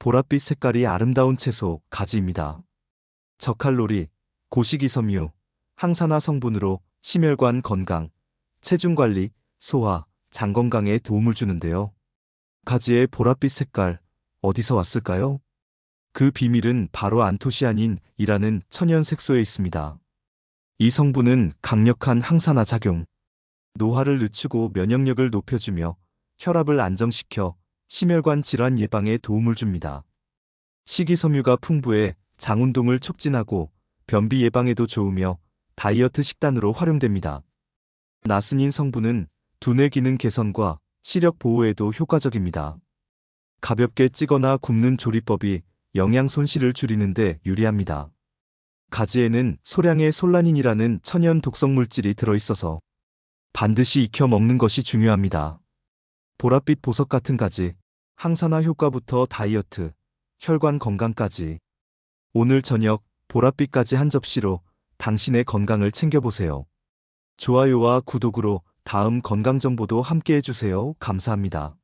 보랏빛 색깔이 아름다운 채소 가지입니다. 저칼로리, 고식이섬유, 항산화 성분으로 심혈관 건강, 체중 관리, 소화, 장 건강에 도움을 주는데요. 가지의 보랏빛 색깔 어디서 왔을까요? 그 비밀은 바로 안토시아닌이라는 천연 색소에 있습니다. 이 성분은 강력한 항산화 작용, 노화를 늦추고 면역력을 높여주며 혈압을 안정시켜 심혈관 질환 예방에 도움을 줍니다. 식이섬유가 풍부해 장 운동을 촉진하고 변비 예방에도 좋으며 다이어트 식단으로 활용됩니다. 나스닌 성분은 두뇌 기능 개선과 시력 보호에도 효과적입니다. 가볍게 찌거나 굽는 조리법이 영양 손실을 줄이는데 유리합니다. 가지에는 소량의 솔라닌이라는 천연 독성 물질이 들어있어서 반드시 익혀 먹는 것이 중요합니다. 보랏빛 보석 같은 가지, 항산화 효과부터 다이어트, 혈관 건강까지. 오늘 저녁 보랏빛까지 한 접시로 당신의 건강을 챙겨보세요. 좋아요와 구독으로 다음 건강 정보도 함께 해주세요. 감사합니다.